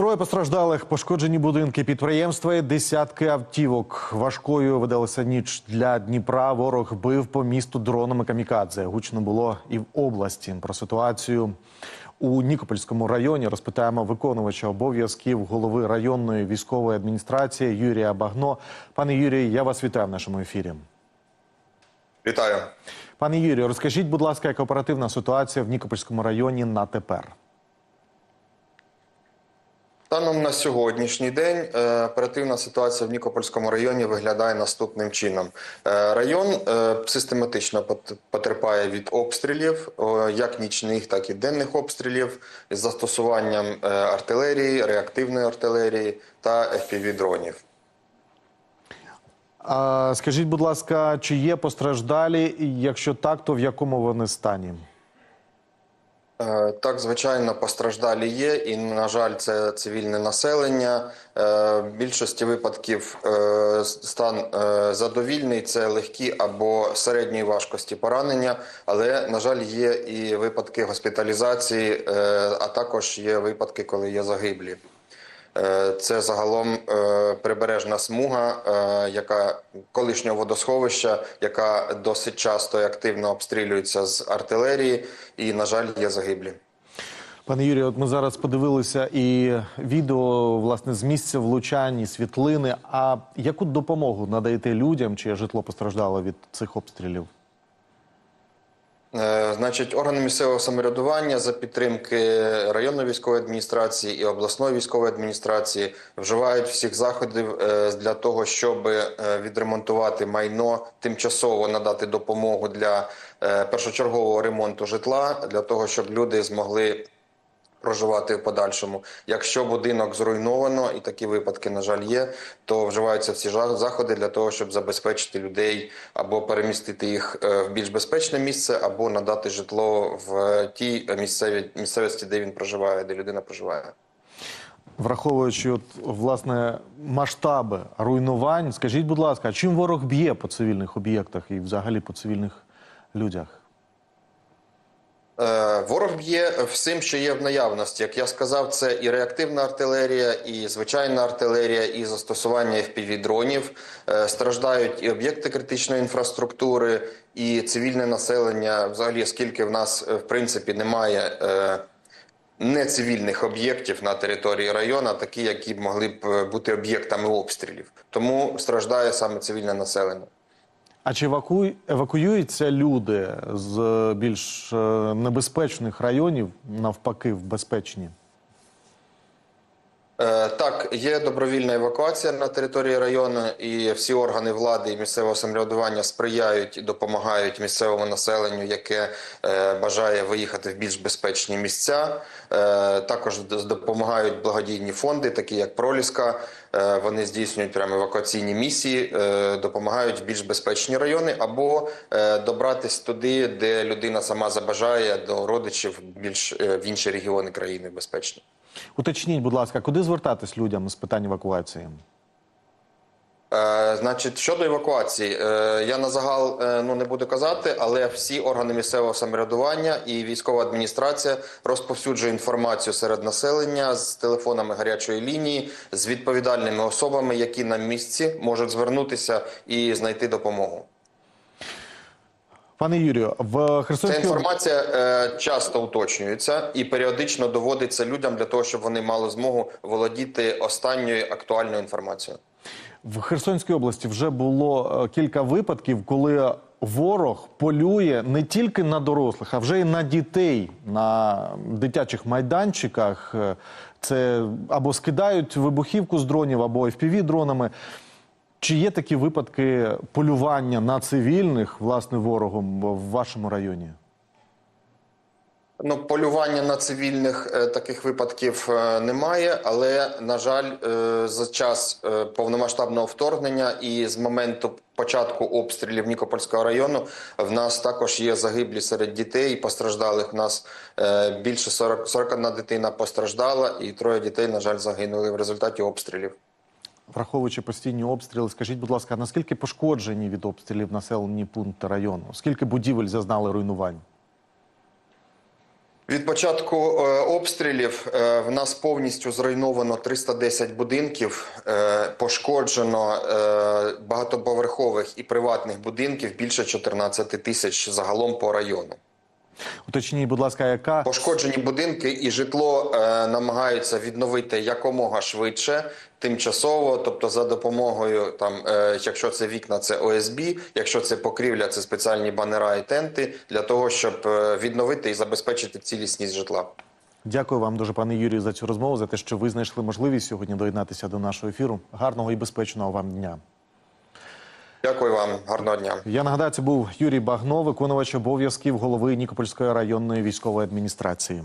Троє постраждалих, пошкоджені будинки підприємства, і десятки автівок. Важкою видалася ніч для Дніпра. Ворог бив по місту дронами камікадзе. Гучно було і в області. Про ситуацію у Нікопольському районі розпитаємо виконувача обов'язків голови районної військової адміністрації Юрія Багно. Пане Юрій, я вас вітаю в нашому ефірі. Вітаю. Пане Юрію, розкажіть, будь ласка, яка оперативна ситуація в Нікопольському районі на тепер? Станом на сьогоднішній день е, оперативна ситуація в Нікопольському районі виглядає наступним чином. Е, Район е, систематично потерпає від обстрілів, як нічних, так і денних обстрілів із застосуванням артилерії, реактивної артилерії та FPV-дронів. А, скажіть, будь ласка, чи є постраждалі? Якщо так, то в якому вони стані? Е, Так, звичайно, постраждалі є, і на жаль, це цивільне населення. Е, В більшості випадків е, стан задовільний, це легкі або середньої важкості поранення, але на жаль, є і випадки госпіталізації, а також є випадки, коли є загиблі. Е, Це загалом е, прибережна смуга, е, яка колишнього водосховища, яка досить часто і активно обстрілюється з артилерії, і на жаль, є загиблі. Пане Юрію, от ми зараз подивилися і відео власне з місця влучань, і світлини. А яку допомогу надаєте людям, чиє житло постраждало від цих обстрілів? Е, Значить, органи місцевого самоврядування за підтримки районної військової адміністрації і обласної військової адміністрації вживають всіх заходів е, для того, щоб е, відремонтувати майно, тимчасово надати допомогу для першочергового ремонту житла, для того, щоб люди змогли проживати в подальшому. Якщо будинок зруйновано, і такі випадки, на жаль, є, то вживаються всі заходи для того, щоб забезпечити людей або перемістити їх е, в більш безпечне місце, або надати житло в тій місцевій місцевості, де він проживає, де людина проживає. Враховуючи от, власне масштаби руйнувань, скажіть, будь ласка, чим ворог б'є по цивільних об'єктах і взагалі по цивільних людях? Е, Ворог б'є всім, що є в наявності. Як я сказав, це і реактивна артилерія, і звичайна артилерія, і застосування FPV-дронів. Е, Страждають і об'єкти критичної інфраструктури, і цивільне населення. Взагалі, оскільки в нас е, в принципі немає нецивільних об'єктів на території району, такі, які б могли б бути об'єктами обстрілів. Тому страждає саме цивільне населення. А чи евакуй... евакуюються люди з більш е, небезпечних районів навпаки в безпечні? Е, Так, є добровільна евакуація на території району, і всі органи влади і місцевого самоврядування сприяють і допомагають місцевому населенню, яке е, бажає виїхати в більш безпечні місця. Е, Також допомагають благодійні фонди, такі як Проліска. Вони здійснюють прямо евакуаційні місії, допомагають в більш безпечні райони або добратись туди, де людина сама забажає до родичів більш в інші регіони країни безпечні. Уточніть, будь ласка, куди звертатись людям з питань евакуації? Е, Значить, щодо евакуації, е, я на загал е, ну не буду казати, але всі органи місцевого самоврядування і військова адміністрація розповсюджує інформацію серед населення з телефонами гарячої лінії, з відповідальними особами, які на місці можуть звернутися і знайти допомогу. Пане Юрію, в Ця інформація е, часто уточнюється і періодично доводиться людям для того, щоб вони мали змогу володіти останньою актуальною інформацією. В Херсонській області вже було е, кілька випадків, коли ворог полює не тільки на дорослих, а вже й на дітей на дитячих майданчиках. Е, Це або скидають вибухівку з дронів, або fpv дронами. Чи є такі випадки полювання на цивільних власне ворогом в вашому районі? Ну, полювання на цивільних е, таких випадків е, немає, але на жаль, е, за час повномасштабного вторгнення і з моменту початку обстрілів Нікопольського району в нас також є загиблі серед дітей. Постраждалих в нас більше 40, 41 дитина постраждала, і троє дітей, на жаль, загинули в результаті обстрілів. Враховуючи постійні обстріли, скажіть, будь ласка, наскільки пошкоджені від обстрілів населені пункти району? Скільки будівель зазнали руйнувань? Від початку е, обстрілів е, в нас повністю зруйновано 310 будинків, е, пошкоджено багатоповерхових і приватних будинків більше 14 тисяч загалом по району. Уточніть, будь ласка, яка Пошкоджені будинки і житло е, намагаються відновити якомога швидше, тимчасово, тобто за допомогою там, е, якщо це вікна, це ОСБ, якщо це покрівля, це спеціальні банера і тенти для того, щоб е, відновити і забезпечити цілісність житла. Дякую вам дуже, пане Юрію, за цю розмову, за те, що ви знайшли можливість сьогодні доєднатися до нашого ефіру. Гарного і безпечного вам дня. Дякую вам, гарного дня. Я нагадаю, це був Юрій Багно, виконувач обов'язків голови Нікопольської районної військової адміністрації.